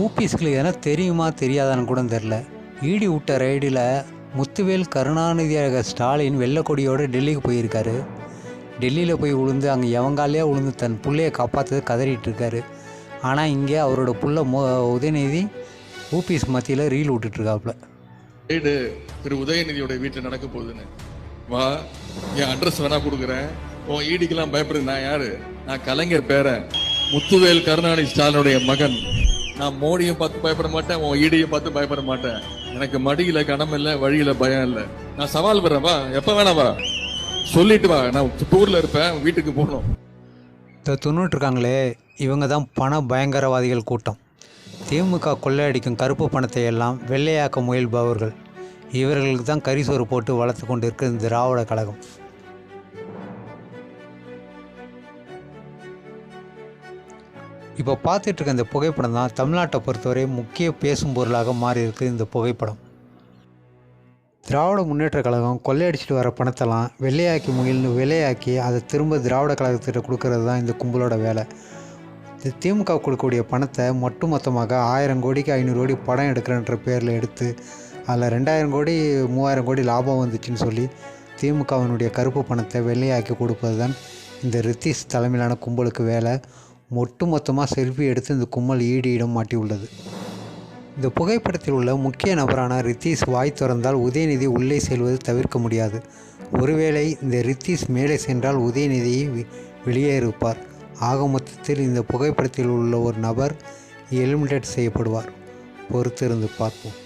ஊபிஸ்களுக்கு எதனா தெரியுமா தெரியாதான்னு கூட தெரில ஈடி விட்ட ரைடில் முத்துவேல் கருணாநிதியாக ஸ்டாலின் வெள்ளக்கொடியோடு டெல்லிக்கு போயிருக்காரு. டெல்லியில் போய் விழுந்து அங்கே எவங்காலையே விழுந்து தன் பிள்ளையை காப்பாற்றது கதறிட்டு இருக்காரு ஆனால் இங்கே அவரோட புள்ள மோ உதயநிதி ஊபிஸ் மத்தியில் ரீல் விட்டுட்ருக்காப்புல ரைடு திரு உதயநிதியோட வீட்டில் நடக்க போகுதுன்னு. வா என் அட்ரஸ் வேணா கொடுக்குறேன். உன் ஈடிக்கெல்லாம் பயப்படுது. நான் யாரு? நான் கலைஞர் பேரன். முத்துவேல் கருணாநிதி ஸ்டாலினுடைய மகன். நான் மோடியும் பார்த்து பயப்பட மாட்டேன் உன் ஈடியும் பார்த்து பயப்பட மாட்டேன். எனக்கு மடியில கனம் இல்லை வழியில பயம் இல்லை. நான் சவால் பெறேன் வா. எப்ப வேணாம் வா. சொல்லிட்டு வா. நான் டூர்ல இருப்பேன் வீட்டுக்கு போகணும். இந்த துண்ணுட்ருக்காங்களே இவங்க தான் பண பயங்கரவாதிகள் கூட்டம். திமுக கொள்ளையடிக்கும் கருப்பு பணத்தை எல்லாம் வெள்ளையாக்க முயல்பவர்கள். இவர்களுக்கு தான் கரிசோறு போட்டு வளர்த்து கொண்டு இருக்கிற இந்த திராவிட கழகம். இப்போ பார்த்துட்டு இருக்க இந்த புகைப்படம் தான் தமிழ்நாட்டை பொறுத்தவரை முக்கிய பேசும் பொருளாக மாறியிருக்கு இந்த புகைப்படம். திராவிட முன்னேற்ற கழகம் கொள்ளையடிச்சிட்டு வர பணத்தெல்லாம் வெள்ளையாக்கி முயல்னு விலையாக்கி அதை திரும்ப திராவிட கழகத்திட்ட கொடுக்கறது தான் இந்த கும்பலோட வேலை. இந்த திமுக கொடுக்கக்கூடிய பணத்தை மொட்டு மொத்தமாக ஆயிரம் கோடிக்கு ஐநூறு கோடி படம் எடுக்கிறன்ற பேரில் எடுத்து அதில் ரெண்டாயிரம் கோடி மூவாயிரம் கோடி லாபம் வந்துச்சுன்னு சொல்லி திமுகவினுடைய கருப்பு பணத்தை வெள்ளையாக்கி கொடுப்பது தான் இந்த ரித்தீஷ் தலைமையிலான கும்பலுக்கு வேலை. மொட்டு மொத்தமாக செல்ஃபி எடுத்து இந்த கும்பல் ஈடியிடம் மாட்டியுள்ளது இந்த புகைப்படத்தில் உள்ள முக்கிய நபரான ரித்தீஷ் வாய் திறந்தால் உதயநிதி உள்ளே செல்வது தவிர்க்க முடியாது. ஒருவேளை இந்த ரித்தீஷ் மேலே சென்றால் உதயநிதியை வெளியே இருப்பார். ஆக மொத்தத்தில் இந்த புகைப்படத்தில் உள்ள ஒரு நபர் எலிமினேட் செய்யப்படுவார். பொறுத்திருந்து பார்ப்போம்.